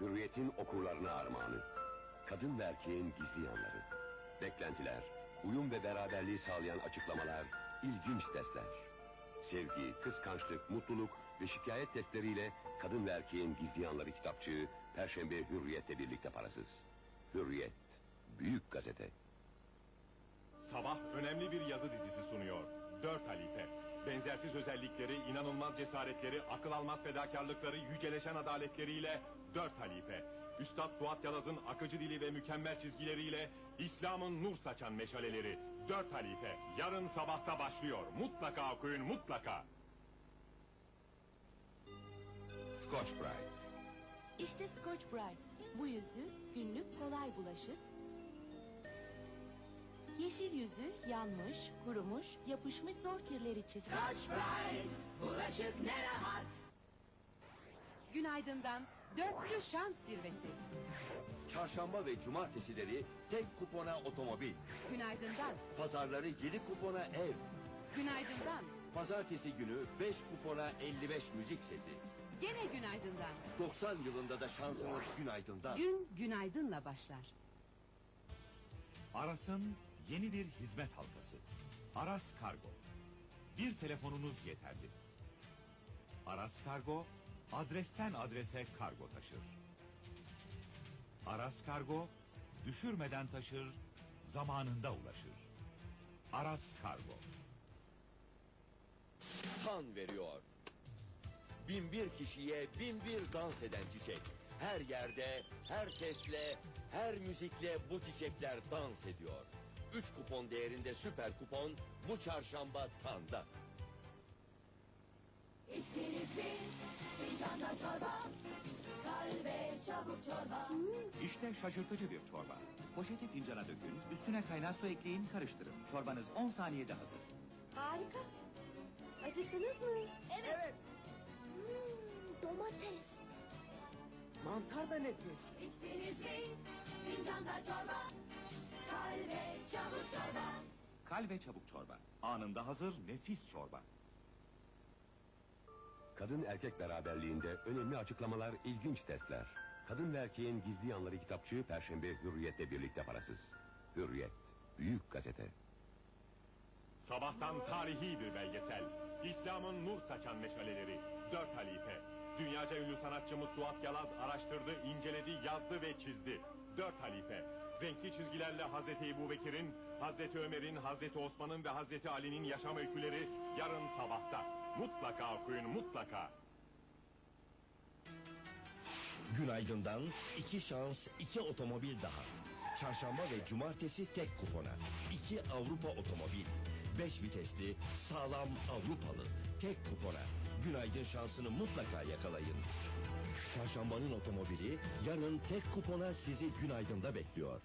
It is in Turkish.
Hürriyet'in okurlarına armağanı. Kadın ve erkeğin gizli yanları. Beklentiler, uyum ve beraberliği sağlayan açıklamalar, ilginç testler. Sevgi, kıskançlık, mutluluk ve şikayet testleriyle Kadın ve Erkeğin Gizli Yanları kitapçığı Perşembe Hürriyet'le birlikte parasız. Hürriyet, büyük gazete. Sabah önemli bir yazı dizisi sunuyor. Benzersiz özellikleri, inanılmaz cesaretleri, akıl almaz fedakarlıkları, yüceleşen adaletleriyle dört halife. Üstad Suat Yalaz'ın akıcı dili ve mükemmel çizgileriyle İslam'ın nur saçan meşaleleri. Dört halife. Yarın sabahta başlıyor. Mutlaka okuyun mutlaka. Scotch Brite. İşte Scotch Brite. Bu yüzü günlük kolay bulaşır. Yeşil yüzü yanmış, kurumuş, yapışmış zor kirleri çizer. Scotch Brite, bulaşık ne rahat. Günaydın'dan dörtlü şans zirvesi. Çarşamba ve cumartesileri tek kupona otomobil. Günaydın'dan, Pazarları 7 kupona ev. günaydın'dan, Pazartesi günü 5 kupona 55 müzik seti. gene günaydın'dan. 90 yılında da şansınız günaydın'dan. Gün günaydın'la başlar. Aras'ın yeni bir hizmet halkası. Aras Kargo. Bir telefonunuz yeterli. Aras Kargo, adresten adrese kargo taşır. Aras Kargo, düşürmeden taşır, zamanında ulaşır. Aras Kargo. Tan veriyor. Bin bir kişiye bin bir dans eden çiçek. Her yerde, her sesle, her müzikle bu çiçekler dans ediyor. 3 kupon değerinde süper kupon bu çarşamba Tan'da. İçtiniz mi fincanda çorba? Kalbe çabuk çorba. İşte şaşırtıcı bir çorba. Poşeti fincana dökün, üstüne kaynar su ekleyin, karıştırın. Çorbanız 10 saniyede hazır. Harika. Acıktınız mı? Evet. Hmm, domates. Mantar da nefis. İçtiniz mi fincanda çorba? Kalbe çabuk çorba. Kal ve çabuk çorba. Anında hazır, nefis çorba. Kadın erkek beraberliğinde önemli açıklamalar, ilginç testler. Kadın ve Erkeğin Gizli Yanları kitapçığı Perşembe Hürriyet'le birlikte parasız. Hürriyet, büyük gazete. Sabahtan tarihi bir belgesel. İslam'ın nur saçan meşaleleri. Dört halife. Dünyaca ünlü sanatçımız Suat Yalaz araştırdı, inceledi, yazdı ve çizdi. Dört halife. Renkli çizgilerle Hazreti Ebu Bekir'in, Hazreti Ömer'in, Hazreti Osman'ın ve Hazreti Ali'nin yaşam öyküleri yarın sabahta. Mutlaka okuyun mutlaka. Günaydın'dan iki şans, iki otomobil daha. Çarşamba ve cumartesi tek kupona. İki Avrupa otomobil. Beş vitesli, sağlam Avrupalı. Tek kupona. Günaydın şansını mutlaka yakalayın. Çarşambanın otomobili yarın tek kupona sizi günaydın'da bekliyor.